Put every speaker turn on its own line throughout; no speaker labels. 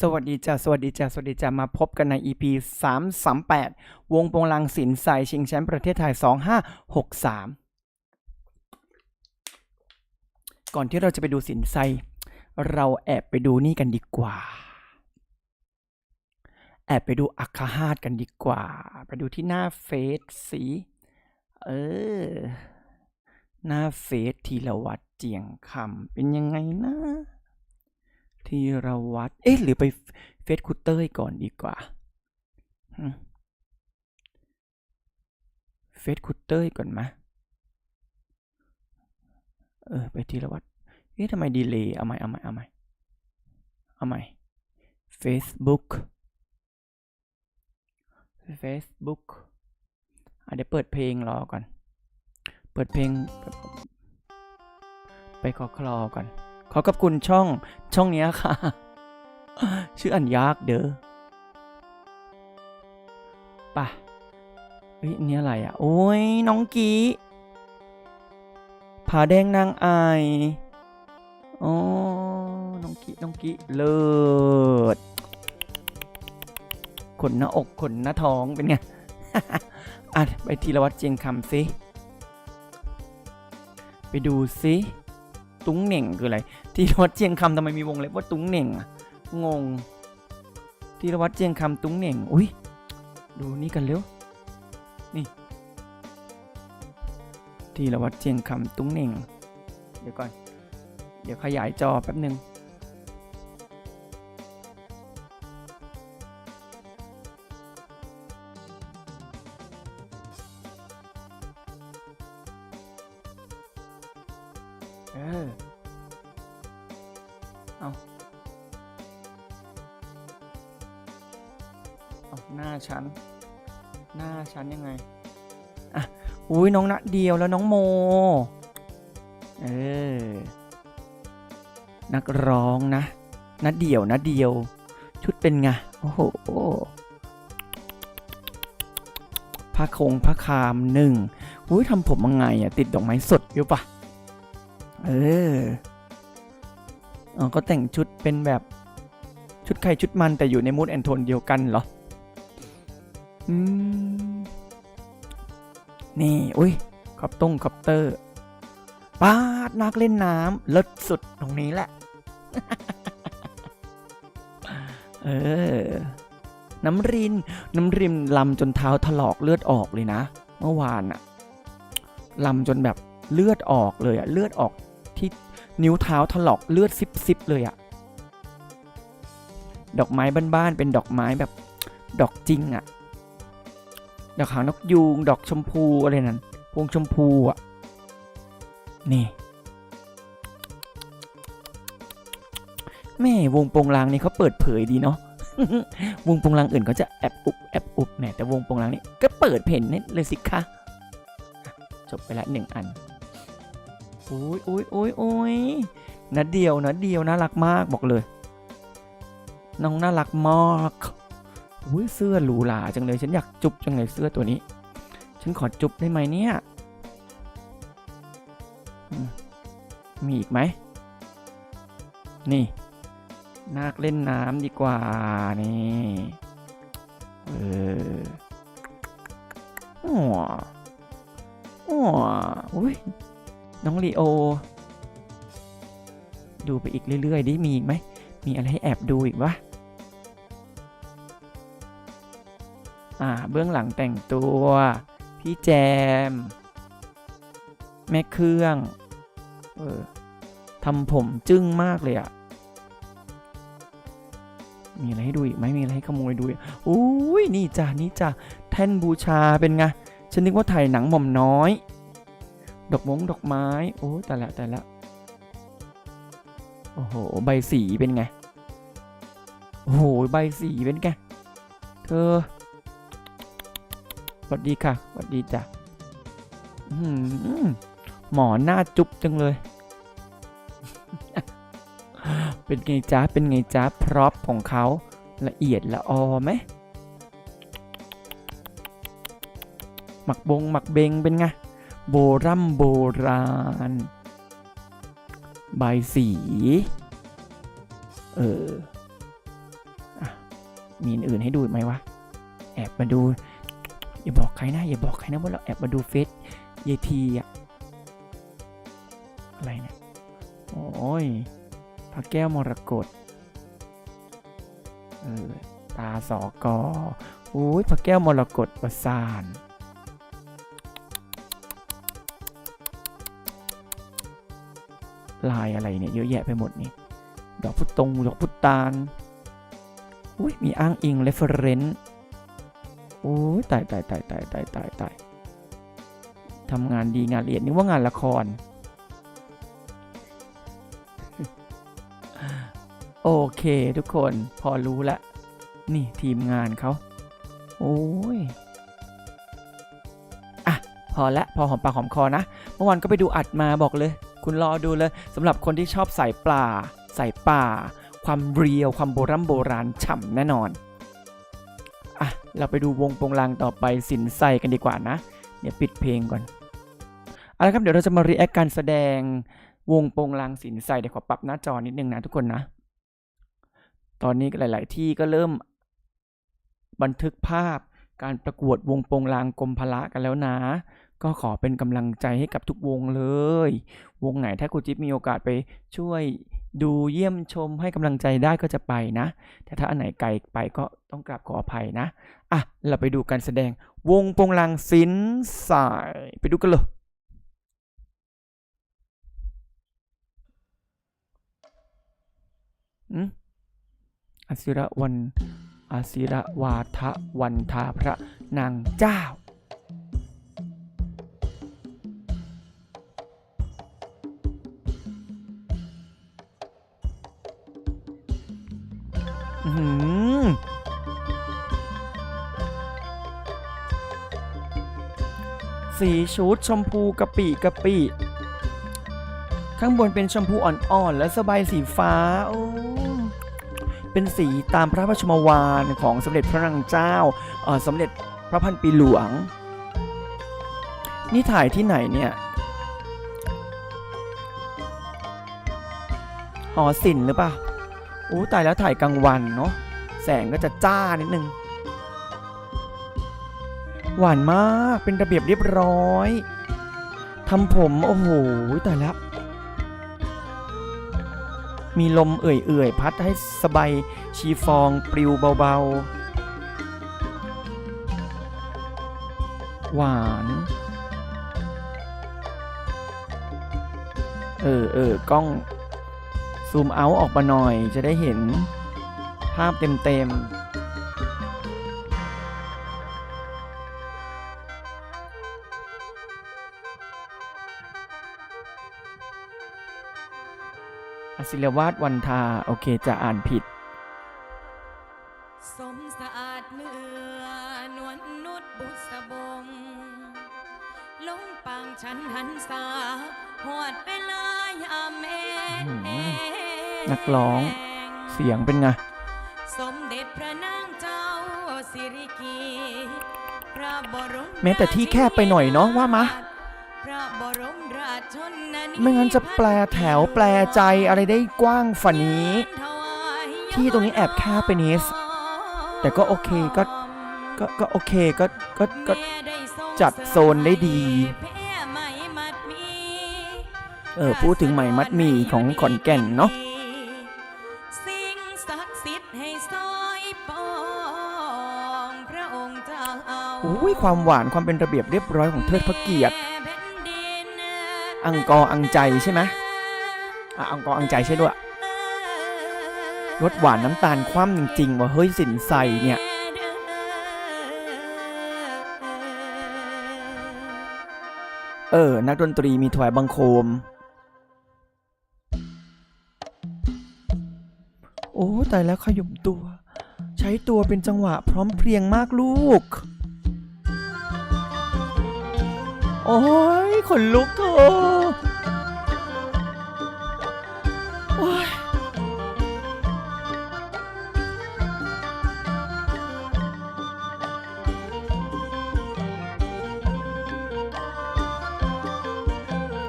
สวัสดีจ้าสวัสดีจ้าสวัสดีจ้ามาพบกันใน EP 338 วงโปงลังสินใส่ชิงแชมป์ประเทศไทย 2563 ก่อนที่เราจะไปดูสินไซเราแอบไปดูนี่กันดีกว่า แอบไปดูอัคคาฮาตกันดีกว่า ไปดูที่หน้าเฟซสีเออ หน้าเฟซทีละวัดเจียงคำเป็นยังไงนะ ทีรวัดเอ๊ะหรือไปเฟซคุเต้ยก่อนดีกว่าเฟซคุเต้ยก่อนไหมะเออไปทีละวัดเอ๊ะทำไมดีเลย์เอาใหม่เอาใหม่เอาใหม่เอาใหม่ Facebook Facebook อะเดี๋ยวเปิดเพลงรอก่อน เปิดเพลง ไปขอคลอก่อน ขอขอบคุณช่องช่องนี้ค่ะ ชื่ออันยากเด้อป่ะเฮ้ยนี่อะไรอะ โอ้ยน้องกีผาแดงนางอายอ๋อน้องกีน้องกีเลิศขนหน้าอกขนหน้าท้องเป็นไงอะไปทีละวัดเจียงคำสิ ไปดูสิ ตุ้งเหน่งคืออะไร ทีรวัดเจียงคำทำไมมีวงเล็บว่าตุ้งเหน่งอะงง ทีรวัดเจียงคำตุ้งเหน่ง อุ้ยดูนี่กันเร็ว นี่ทีรวัดเจียงคำตุ้งเหน่ง เดี๋ยวก่อน เดี๋ยวขยายจอแป๊บหนึ่ง อุ้ยน้องนัดเดียวแล้วน้องโม เออ นักร้องนะนัดเดียวนัดเดียว ชุดเป็นไง โอ้โหผ้าคงผ้าคามหนึ่งอุ้ยทำผมยังไงอะ ติดดอกไม้สดอยู่ปะเออออก็แต่งชุดเป็นแบบชุดใครชุดมันแต่อยู่ในมูดแอนโทนเดียวกันเหรอ อืม นี่อุ้ยคอปต้งคอปเตอร์ปาดนักเล่นน้ำเลิศสุดตรงนี้แหละ เออ น้ำริน น้ำริมลำจนเท้าถลอกเลือดออกเลยนะ เมื่อวานอะลำจนแบบเลือดออกเลยอะเลือดออกที่นิ้วเท้าถลอกเลือดซิบซิบเลยอะดอกไม้บ้านๆเป็นดอกไม้แบบดอกจริงอะ ดอกหางนกยูงดอกชมพูอะไรนั่นพวงชมพูอะ นี่แม่วงโปงลางนี่เขาเปิดเผยดีเนาะวงโปงลางอื่นเขาจะแอบอุบแอบอุบแหมแต่วงโปงลางนี่ก็เปิดเพ่นนี่เลยสิคะอะจบไปละหนึ่งอันโอ้ยโอ้ยโอ้ยโอ้ยนัดเดียวนัดเดียวน่ารักมากบอกเลย น้องน่ารักมาก อุ้ยเสื้อหรูหราจังเลย ฉันอยากจุ๊บจังเลยเสื้อตัวนี้ ฉันขอจุ๊บได้ไหมเนี่ย มีอีกไหม นี่นาคเล่นน้ำดีกว่านี่เอออ๋ออ๋ออุ้ยน้องลีโอ ดูไปอีกเรื่อยๆดิมีอีกไหมมีอะไรให้แอบดูอีกวะ อ่าเบื้องหลังแต่งตัว พี่แจม แม่เครื่องเออทำผมจึ้งมากเลยอะมีอะไรให้ดูอีกไหมมีอะไรให้ขโมยดูอีกอุ้ยนี่จ้ะนี่จ้ะแท่นบูชาเป็นไงฉันนึกว่าถ่ายหนังหม่อมน้อย ดอกมงดอกไม้ โอ้แต่ละแต่ละโอ้โห ใบสีเป็นไง โอ้โห ใบสีเป็นไง เธอ วัสดีค่ะสวัสดีจ้ะหมอหน้าจุ๊บจังเลย เป็นไงจ๊ะเป็นไงจ๊ะพร็อพของเขาละเอียดละออไหมหมักบงหมักเบงเป็นไง โบรัมโบราณ ใบสี เออ มีอื่นให้ดูไหมวะ แอบมาดู อย่าบอกใครนะอย่าบอกใครนะว่าเราแอบมาดูเฟซเยายทีอะอะไรเนี่ยโอ้ยพระแก้วมรกตเออตาสอกอโอ้ยพระแก้วมรกตประสานลายอะไรเนี่ยเยอะแยะไปหมดนี่ดอกพุตงดอกพุตาลอุ้ยมีอ้างอิง reference โอ้ยตายตายตายตายตายตายตายทำงานดีงานละเอียดนึกว่างานละคร โอเคทุกคนพอรู้ละ นี่ทีมงานเขา โอ้ยอะพอละพอหอมปากหอมคอนะ เมื่อวานก็ไปดูอัดมาบอกเลย คุณรอดูเลยสำหรับคนที่ชอบสายปลาสายป่า ความเรียวความโบราณโบราณฉ่ำแน่นอนอะ เราไปดูวงโปงลางต่อไปสินไซกันดีกว่านะ เดี๋ยวปิดเพลงก่อนเอาละครับเดี๋ยวเราจะมารีแอคการแสดงวงโปงลางสินไซเดี๋ยวขอปรับหน้าจอนิดนึงนะทุกคนนะ ตอนนี้หลาย ๆ ที่ก็เริ่มบันทึกภาพการประกวดวงโปงลางกรมพละกันแล้วนะ ก็ขอเป็นกำลังใจให้กับทุกวงเลย วงไหนถ้าครูจิ๊บมีโอกาสไปช่วย ดูเยี่ยมชมให้กำลังใจได้ก็จะไปนะ แต่ถ้าอันไหนไกลไปก็ต้องกราบขออภัยนะ อะ เราไปดูการแสดงวงโปงลางสินสาย ไปดูกันเลยอืมอศิระวันอศิระวาทะวันทาพระนางเจ้า สีชุดชมพูกะปิกะปิข้างบนเป็นชมพูอ่อนๆ และสบายสีฟ้า โอ้ เป็นสีตามพระราชมวานของสมเด็จพระนางเจ้าสมเด็จพระพันปีหลวง นี่ถ่ายที่ไหนเนี่ย หอศิลป์หรือเปล่าตายแล้วถ่ายกลางวันเนาะ แสงก็จะจ้านิดนึง หวานมากเป็นระเบียบเรียบร้อยทำผมโอ้โหแตายแล้วมีลมเอื่อยๆ พัดให้สบายชีฟองปลิวเบาๆ หวาน เออเออกล้อง ซูมเอาออกมาหน่อยจะได้เห็นภาพเต็มๆ ศิลวาดวันทา โอเคจะอ่านผิด
สมสะอาดเนื้อนวลนุดบุษบง ลงปางฉันหันสาหวดเวลายามแม่
อื้อหือนักร้องเสียงเป็นไง
สมเด็จพระนางเจ้าสิริกิติ์พระบรม
แม้แต่ที่แคบไปหน่อยเนาะว่ามะ ไม่งั้นจะแปลแถวแปลใจอะไรได้กว้างฝันนี้ ที่ตรงนี้แอบแคบไปนิดแต่ก็โอเคก็ก็ก็โอเคก็ก็ก็จัดโซนได้ดี เออพูดถึงไหมมัดหมี่ของขอนแก่นเนาะ
สิ่งศักดิ์สิทธิ์ให้ซอยปองพระองค์เจ้า
โอ้ยความหวานความเป็นระเบียบเรียบร้อยของเทิดพระเกียรติ อังกอร์อังใจใช่ไหมอะอังกอร์อังใจใช่ด้วยรสหวานน้ำตาลคว่ำจริงๆว่าเฮ้ยสินใสเนี่ยเออ นักดนตรีมีถวายบังคม โอ้ ตายแล้วขยุมตัว ใช้ตัวเป็นจังหวะพร้อมเพรียงมากลูก โอ้ยขนลุกเธอโอ้ย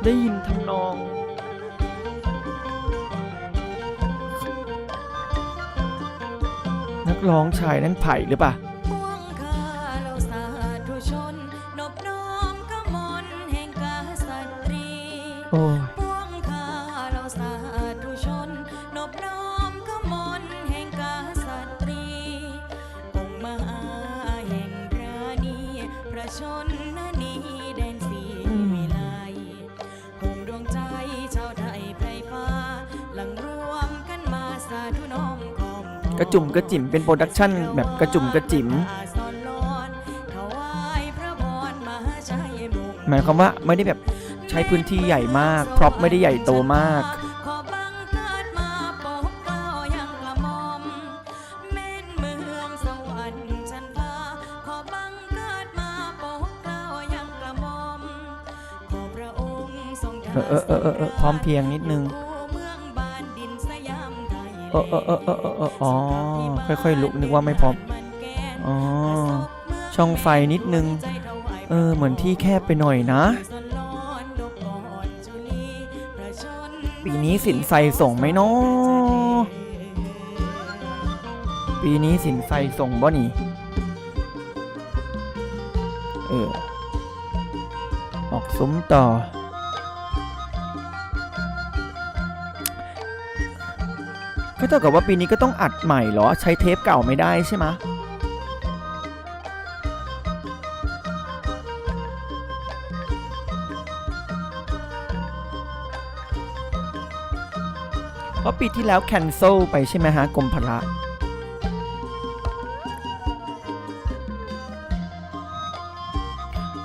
ได้ยินทำนอง นักร้องชายนั้นไผ่หรือเปล่า
กระจุ่มก
ระจิ๋มเป็นโปรดักชั่นแบบกระจุ่มกระจิ๋ม
หมา
ยความว่าไม่ได้แบบใช้พื้นที่ใหญ่มาก พร็อพไม่ได้ใหญ่โตมาก
เออเออ
เออพร้อมเพียงนิดนึง
อ
อเออเออเออเออเอออ๋อค่อยๆลุกนึกว่าไม่พร้อมอ๋อช่องไฟนิดนึง เออ เหมือนที่แคบไปหน่อยนะ ปีนี้สินไฟส่งไหมเนาะปีนี้สินไฟส่งบ่นี่ เออ ออกซุ้มต่อ ก็เท่ากับว่าปีนี้ก็ต้องอัดใหม่เหรอ ใช้เทปเก่าไม่ได้ใช่ไหมเพราะปีที่แล้วแคนเซิลไปใช่ไหมฮะกรมพละ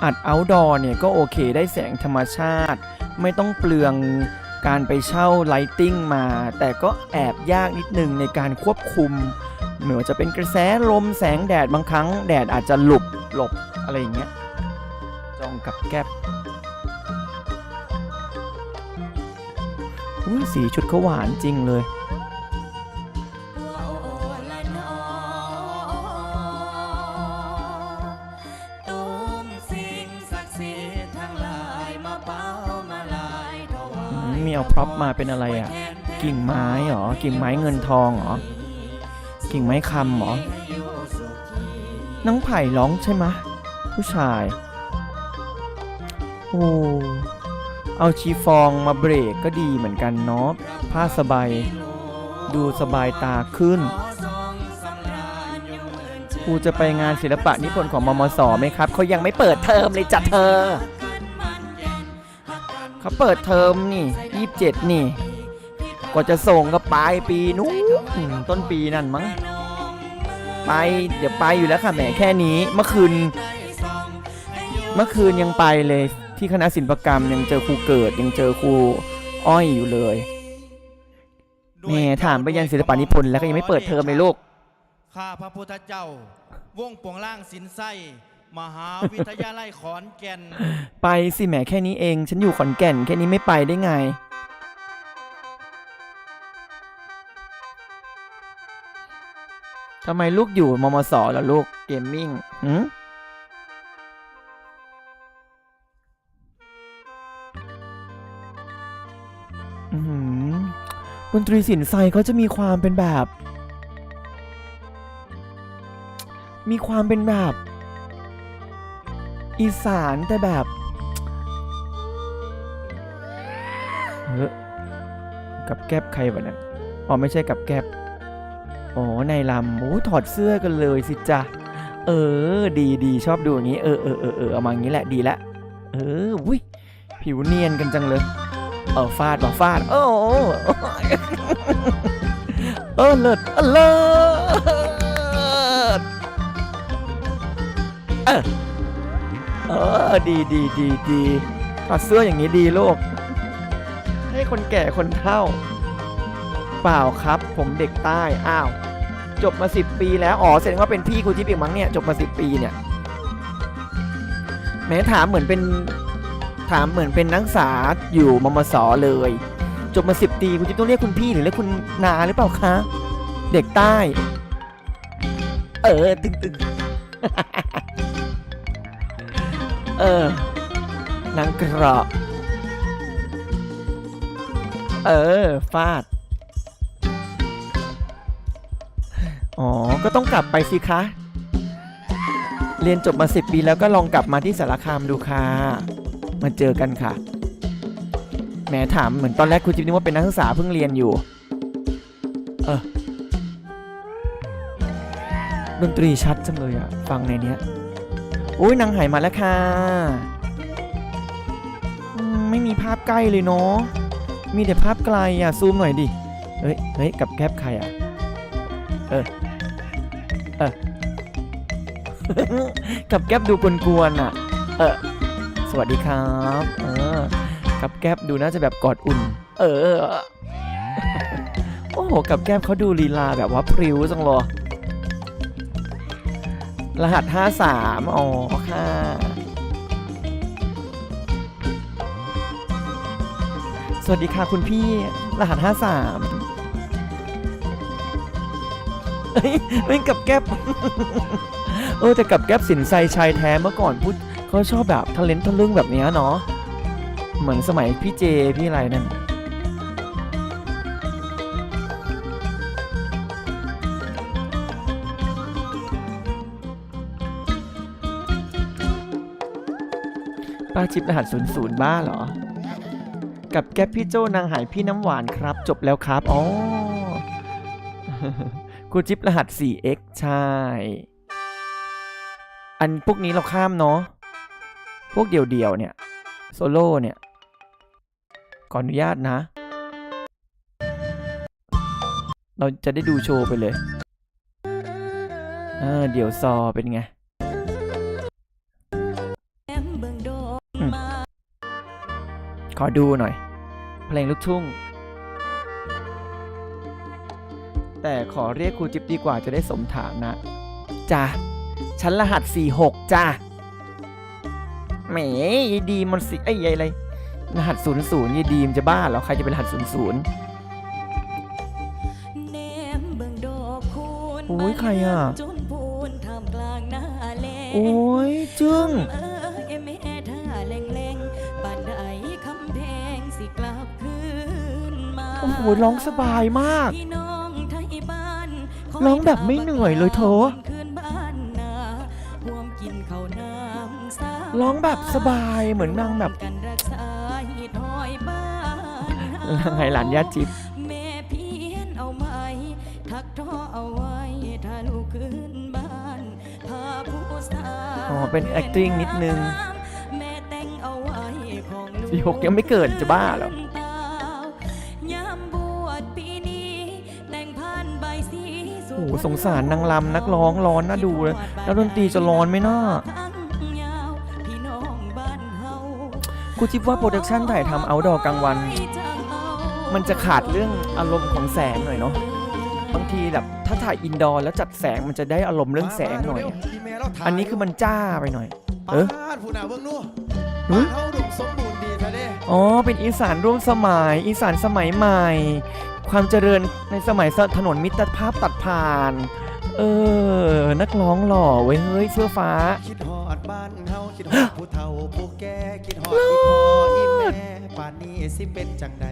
อัด outdoor เนี่ยก็โอเคได้แสงธรรมชาติ ไม่ต้องเปลือง การไปเช่าไลติ้งมา แต่ก็แอบยากนิดนึงในการควบคุมไม่ว่าจะเป็นกระแสลมแสงแดดบางครั้งแดดอาจจะหลบหลบอะไรอย่างเงี้ยจองกับแก๊บสีชุดเขาหวานจริงเลย
มาเป็
นอะไรอะ กิ่งไม้เหรอ กิ่งไม้เงินทองเหรอ กิ่งไม้คำเหรอน้องไผ่ร้องใช่ไหมผู้ชาย โอ้ เอาชีฟองมาเบรกก็ดีเหมือนกันเนาะ ผ้าสบาย ดูสบายตาขึ้นครูจะไปงานศิลปะนิพนธ์ของมมสไหมครับ เขายังไม่เปิดเทอมเลยจ้ะเธอ เขาเปิดเทอมนี่ยี่สิบเจ็ดนี่กว่าจะส่งก็ปลายปีนู้นต้นปีนั่นมั้งไปเดี๋ยวไปอยู่แล้วค่ะแหมแค่นี้เมื่อคืน เมื่อคืนยังไปเลยที่คณะศิลปกรรมยังเจอครูเกิดยังเจอครูอ้อยอยู่เลยแหม่ถามไปยังศิลปนิพนธ์แล้วก็ยังไม่เปิดเทอมเลยลูก
ข้าพระพุทธเจ้าวงปวงล่างสินไส้ มหาวิทยาลัยขอนแก่น
ไปสิแหมแค่นี้เอง ฉันอยู่ขอนแก่น แค่นี้ไม่ไปได้ไง ทำไมลูกอยู่มมสแล้วลูกเกมมิ่งหืมดนตรีสินไซเขาจะมีความเป็นแบบ มีความเป็นแบบ อีสานแต่แบบเฮ้อกับแก๊บใครวะเนี่ยอ๋อไม่ใช่กับแก๊บอ๋อในลำโอ้ถอดเสื้อกันเลยสิจ๊ะเออ ดีดีชอบดูอย่างนี้ เออเออเออเออเอามาอย่างนี้แหละดีละ เออวุ้ยผิวเนียนกันจังเลย เออฟาดว่ะฟาด โอ้เออเลิศเออเลิศเออ ออดีดีดีดีถอดเสื้ออย่างนี้ดีลูก ให้คนแก่คนเฒ่า เปล่าครับ ผมเด็กใต้อ้าว จบมาสิบปีแล้ว อ๋อแสดงว่าเป็นพี่ครูทิพย์อีกมั้งเนี่ย จบมาสิบปีเนี่ยแม้ถามเหมือนเป็นถามเหมือนเป็นนักศึกษาอยู่มมสเลย จบมาสิบปีคุณทิพย์ต้องเรียกคุณพี่หรือเรียกคุณนาหรือเปล่าคะ เด็กใต้ เออตึงตึง เออ นางกระเออ ฟาด อ๋อ ก็ต้องกลับไปสิคะ เรียนจบมาสิบปีแล้วก็ลองกลับมาที่สารคามดูค่ะ มาเจอกันค่ะ แหมถามเหมือนตอนแรกคุณจิ๊บนึกว่าเป็นนักศึกษาเพิ่งเรียนอยู่ เออ ดนตรีชัดจังเลยอะฟังในเนี้ย อุ้ยนางหายมาแล้วค่ะไม่มีภาพใกล้เลยเนาะมีแต่ภาพไกลอะซูมหน่อยดิเฮ้ยเฮ้ยกับแคปใครอะเออเออกับแก๊บดูกวนๆอะ เออสวัสดีครับ เออกับแก๊บดูน่าจะแบบกอดอุ่น เออ โอ้โห กับแก๊บเขาดูลีลาแบบว่าพริ้วจังเลย รหัส 53 อ๋อค่ะ สวัสดีค่ะคุณพี่ รหัส 53เฮ้ยเป็นกับแก๊บเออแต่กับแก๊ปสินไซชายแท้เมื่อก่อนพูดเขาชอบแบบทะเลนทะลึ่งแบบเนี้ยเนาะ เหมือนสมัยพี่เจ พี่อะไรนั่น ป้าชิปรหัสศูนย์ศูนย์บ้าเหรอ กับแก๊ปพี่โจนางหายพี่น้ำหวานครับ จบแล้วครับอ๋อกูจิ๊บรหัส 4x ใช่ อันพวกนี้เราข้ามเนาะ พวกเดี่ยวๆเนี่ย โซโล่เนี่ย ขออนุญาตนะ เราจะได้ดูโชว์ไปเลยเออเดี่ยวซอเป็นไง
อดู
หน่อย เพลงลูกทุ่ง แต่ขอเรียกครูจิ๊บดีกว่าจะได้สมฐานะจ้ะฉันรหัส 46 จ้ะแหมยายดีมันสิไอ้ยายอะไรรหัส 00ยายดีมนจะบ้าเหรอใครจะเป็นรหัส 00
แนมเบิ่งดอกคูณ
โอ้ยใครอะ
จุนพูนท่ามกลางหน้าแลง
โอ้ยจึ้ง หร้องสบายมาก
พี่น้องไทยบ้านค
ร้องแบบไม่เหนื่อยเลยเธอ
คืนบ้านนาห่วมกินข้าวน้ำสา
ร้องแบบสบายเหมือนนางแบบ
กันรักษาหิดหอยบ้าน
นางไงหลานญาติจิ๊บ
แม่เพียนเอาไม้ทักท่อเอาไว้ถ้าลูกขึ้นบ้านพาผู้สาว
อ๋อ เป็น acting นิดนึง
แม่แต่งเอาไว้ของลูก
สี่หกยังไม่เกิดจะบ้าเหรอ
สู่
โอ้โหสงสารนางลำนักร้องร้อนน่าดูเลยแล้วดนตรีจะร้อนไหมน่า
ยาวพี่น้องบ้านเฮา
กูจิ๊บว่าโปรดักชันถ่ายทำเอาดอกลางวัน มันจะขาดเรื่องอารมณ์ของแสงหน่อยเนาะบางทีแบบถ้าถ่ายอินดอร์แล้วจัดแสงมันจะได้อารมณ์เรื่องแสงหน่อยอะ
พี่แม่เราถ่าย
อันนี้คือมันจ้าไปหน่อย เออ
บ้านผู้น่ะเบิ่งนู่น
หึ
บ้านเฮาดุมสมบูรณ์ดีแท้เด้
อ๋อ เป็นอีสานร่วมสมัย อีสานสมัยใหม่ ความเจริญในสมัยถนนมิตรภาพตัดผ่าน เออ นักร้องหล่อเว้ยเฮ้ยเสื้อฟ้า
คิดฮอดบ้านเฮาคิดฮอดผู้เฒ่าผู้แก่คิดฮอดอีพ่ออีแม่ป่านนี้สิเป็นจังใด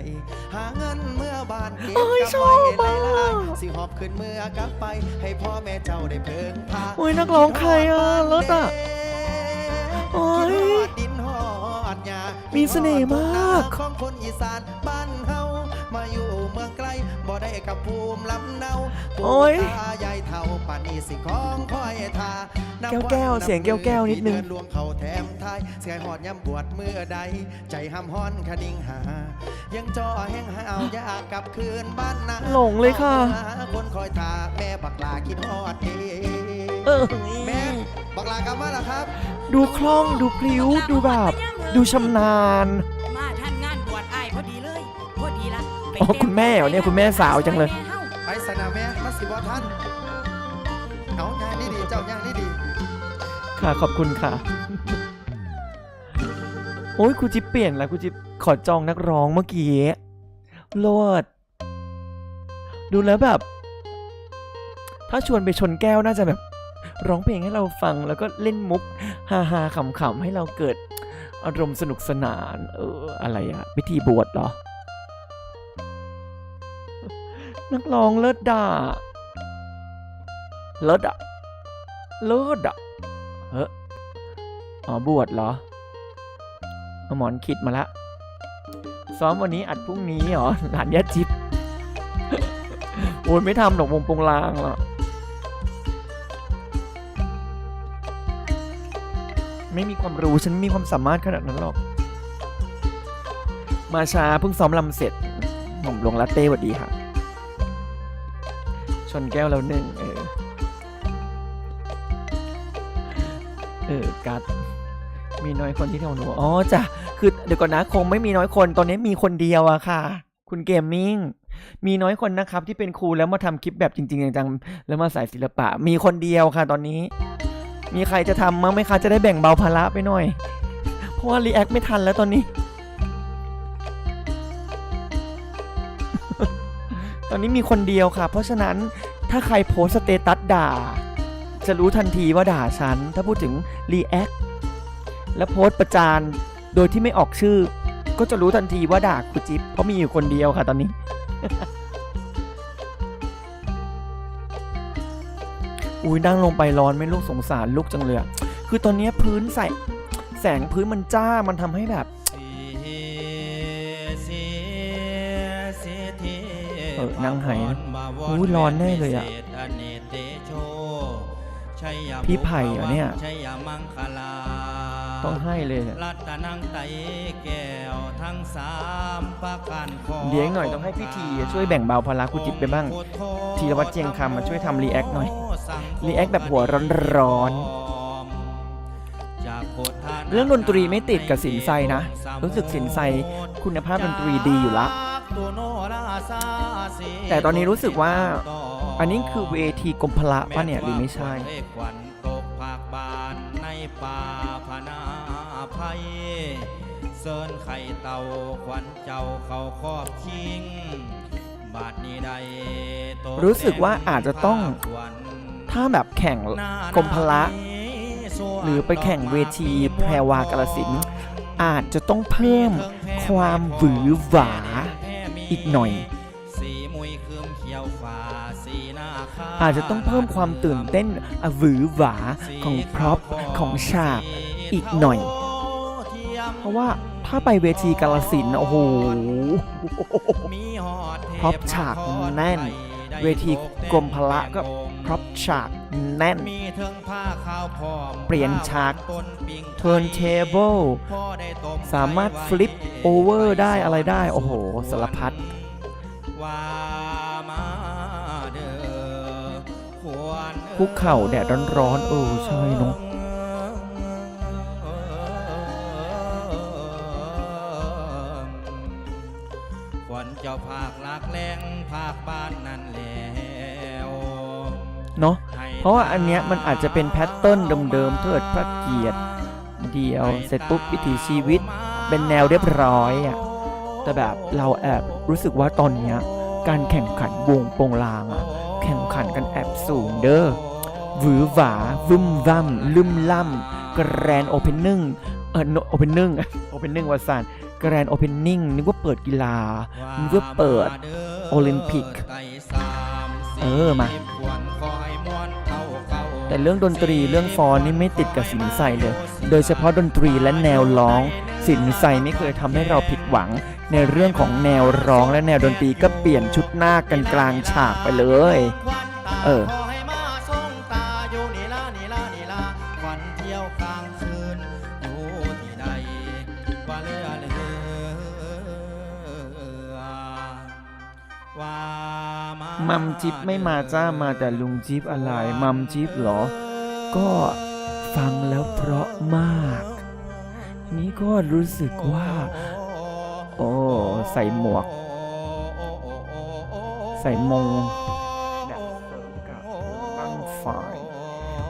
หาเงินเมื่อบ้านเก็บกลับไว้
มาก
หลายๆสิหอบขึ้นเมื่อกลับไป ให้พ่อแม่เจ้าได้เพิ่งพา
โอ้ยนักร้องใครอะเลิศอะโอ้ย
ดินฮอดหญ้า
มีเสน่ห์มาก
ของคนอีสานบ้านเฮามาอยู่เมือง บ่ได้กับภูมิลำเนา
โอ้ย
ปู่ตายายเฒ่าป่านนี้สิของคอยทานับ
แก้วๆ
วันนับ
เสียงแก้วๆนิดนึง
เดือลวงเขาแถมทายเสียหอดย่ำบวชเมื่อใด ใจห้ำฮ้อนคดิ่งหา ยังจอแห้งหาวอยากกลับคืนบ้านนา
หลงเลยค่ะ
ออกมาคนคอยทาแม่บักลาคิดฮอดเอง
เออ
แม่บักลากลับมาแล้วครับ
ดูคล่องดูพลิ้วดูแบบ ดูชำนาญ
อ๋อ
คุณแม่เหรอเนี่ยคุณแม่สาวจังเลย
ไปสนามแม่มาสิบท่านเอาย่างนี่ดีเจ้าย่างนี่ดี
ค่ะขอบคุณค่ะ โอ้ยครูจิ๊บเปลี่ยนแล้วครูจิ๊บขอจองนักร้องเมื่อกี้โลด ดูแล้วแบบ ถ้าชวนไปชนแก้วน่าจะแบบ ร้องเพลงให้เราฟังแล้วก็เล่นมุกฮาฮาๆขำๆให้เราเกิด อารมณ์สนุกสนาน เอออะไรอะพิธีบวชเหรอ นักร้องเลิศด่าเลิศอะเลิศอะเฮ้ออ๋อบวชเหรอหมอนคิดมาละ ซ้อมวันนี้อัดพรุ่งนี้เหรอ หลานยาจิบโอ้ยไม่ทำหรอกวงปงลางหรอกไม่มีความรู้ฉันไม่มีความสามารถขนาดนั้นหรอก มาช้าเพิ่งซ้อมลำเสร็จผมลงลาเต้หวัดดีค่ะ ชนแก้วแล้วหนึ่งเออ เออกัดมีน้อยคนที่เท่าหนูอ๋อจ้ะคือเดี๋ยวก่อนนะคงไม่มีน้อยคนตอนนี้มีคนเดียวอะค่ะ คุณเกมมิ่งมีน้อยคนนะครับที่เป็นครูแล้วมาทำคลิปแบบจริง ๆ จังๆแล้วมาใส่ศิลปะ มีคนเดียวค่ะ ตอนนี้ มีใครจะทำมั้งไหมคะจะได้แบ่งเบาภาระไปหน่อย เพราะว่ารีแอคไม่ทันแล้วตอนนี้ ตอนนี้มีคนเดียวค่ะ เพราะฉะนั้นถ้าใครโพสสเตตัสด่า จะรู้ทันทีว่าด่าฉัน ถ้าพูดถึงรีแอคและโพสประจานโดยที่ไม่ออกชื่อ ก็จะรู้ทันทีว่าด่าครูจิ๊บเพราะมีอยู่คนเดียวค่ะตอนนี้ อุ้ยนั่งลงไปร้อนไม่ลูกสงสารลูกจังเลย คือตอนนี้พื้นใส่แสงพื้นมันจ้ามันทำให้แบบ นั่งไหนะอุ๊ยร้อนแน่เลยอะพี่ไผ่เหรอเนี่ย ต้องให้เลย
รัตนังไตแก้วทั้งสามประการขอ
เดี๋ยวหน่อยต้องให้พี่ทีช่วยแบ่งเบาภาระครูจิ๊บไปบ้างธีรวัตรเจียงคำมาช่วยทำ react หน่อย react แบบหัวร้อนเรื่องดนตรีไม่ติดกับสินไซนะ รู้สึกสินไซคุณภาพดนตรีดีอยู่ละ แต่ตอนนี้รู้สึกว่าอันนี้คือเวทีกรมพละป่ะเนี่ยหรือไม่ใช่
ควันตกภาคบานในป่าพนาภัยเซินไข่เต่าควันเจ้าเขาครอบคิงบาดนี้ใดต
รู้สึกว่าอาจจะต้องถ้าแบบแข่งกรมพละหรือไปแข่งเวทีแพรวากาลสินธุ์อาจจะต้องเพิ่มความหวือหวา อีกหน่อย
สีมุยคืมเขียวฟ้าสีหน้าขาว
อาจจะต้องเพิ่มความตื่นเต้นอะหวือหวาของพร็อพของฉากอีกหน่อย เพราะว่าถ้าไปเวทีกาลสินธุ์น่ะโอ้โหพร็อพฉากแน่น เวทีกรมพละก็พร็อพฉาก แน่น
มีเทิงผ้าขาวพร้อม
เปลี่ยนฉาก
ปนปิ้ง
turntable
พ่อได้ตบ
สามารถฟลิปโอเวอร์ได้อะไรได้ โอ้โหสารพัด
ว่ามาเด้อควร
คุกเข่าแดดร้อนๆเออใช่เนาะ
เพ
ราะว่าอันเนี้ยมันอาจจะเป็นแพทเทิร์นเดิมๆเทิดพระเกียรติเดียว เสร็จปุ๊บวิถีชีวิตเป็นแนวเรียบร้อยอะแต่แบบเราแอบรู้สึกว่าตอนเนี้ยการแข่งขันวงโปงลางอะแข่งขันกันแอบสูงเด้อหวือหวาวึมว่ำลืมล่ำกรนโอเพนนิ่งเออโอเพนนิ่งโอเพนนิ่งวาซานกรนโอเพนนิ่งนึกว่าเปิดกีฬามันก็เปิดโอลิมปิก เออมา แต่เรื่องดนตรีเรื่องฟอนนี่ไม่ติดกับสินใสเลย โดยเฉพาะดนตรีและแนวร้อง สินใสไม่เคยทำให้เราผิดหวัง ในเรื่องของแนวร้องและแนวดนตรีก็เปลี่ยนชุดหน้ากันกลางฉากไปเลย เออ
มัม
จิ๊บไม่มาจ้ามาแต่ลุงจิ๊บอะไรมัมจิ๊บเหรอ ก็ฟังแล้วเพราะมาก นี่ก็รู้สึกว่า โอ้ใส่หมวก ใส่มงแบบเสริมกับบังฝ่าย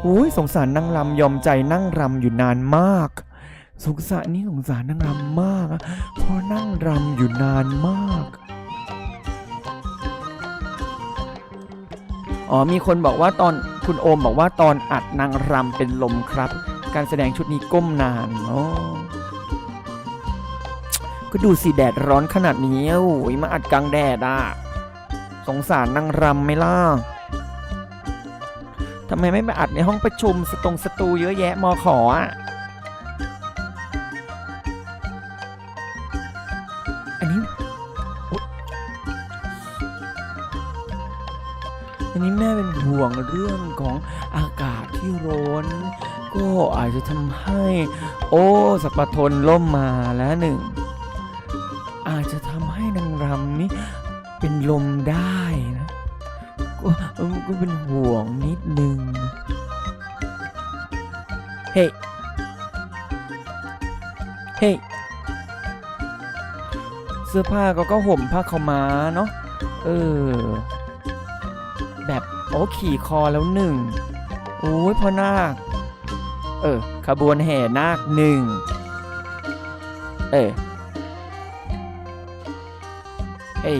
อุ้ยสงสารนางรำยอมใจนั่งรำอยู่นานมากสงสารนี่สงสารนางรำมากเพราะนั่งรำอยู่นานมาก อ๋อมีคนบอกว่าตอนคุณโอมบอกว่าตอนอัดนางรำเป็นลมครับ การแสดงชุดนี้ก้มนานอ๋อก็ดูสิแดดร้อนขนาดนี้โอ้ยมาอัดกลางแดดอะสงสารนางรำไหม่ล่ะทำไมไม่มาอัดในห้องประชุมสตรงสตูเยอะแยะมอขออะ ห่วงเรื่องของอากาศที่ร้อนก็อาจจะทำให้ โอ้สัปะทนล่มมาแล้วหนึ่ง อาจจะทำให้นางรำนี้เป็นลมได้นะก็เออก็เป็นห่วงนิดนึง เฮ้ เฮ้ เสื้อผ้าก็ก็ห่มผ้าขาวม้าเนาะ เออ โอ้ขี่คอแล้วหนึ่งโอ้ยพ่อนาค เออ ขบวนแห่นาคหนึ่งเออเฮ้ย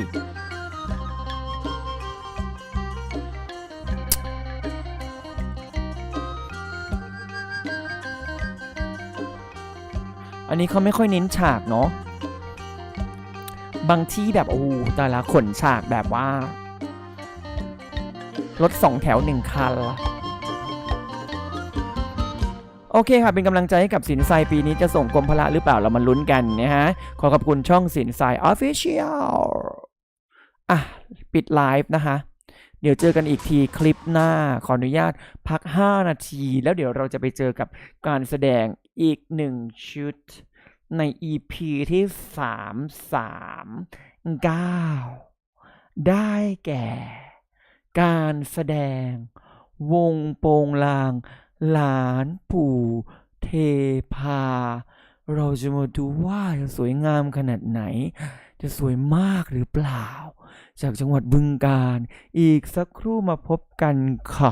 อันนี้เขาไม่ค่อยเน้นฉากเนาะ บางที่แบบโอ้แต่ละขนฉากแบบว่า รถสองแถวหนึ่งคัน โอเคค่ะ เป็นกำลังใจให้กับสินทรายปีนี้จะส่งกรมพละหรือเปล่าเรามาลุ้นกันนะฮะ ขอขอบคุณช่องสินทราย Official อะ ปิดไลฟ์นะคะเดี๋ยวเจอกันอีกทีคลิปหน้าขออนุญาตพัก 5 นาที แล้วเดี๋ยวเราจะไปเจอกับการแสดงอีกหนึ่งชุด ใน EP ที่ 3 3 9 ได้แก่ การแสดง วงโปงลาง หลานปู่เทพา เราจะมาดูว่าจะสวยงามขนาดไหน จะสวยมากหรือเปล่า จากจังหวัดบึงการ อีกสักครู่มาพบกันค่ะ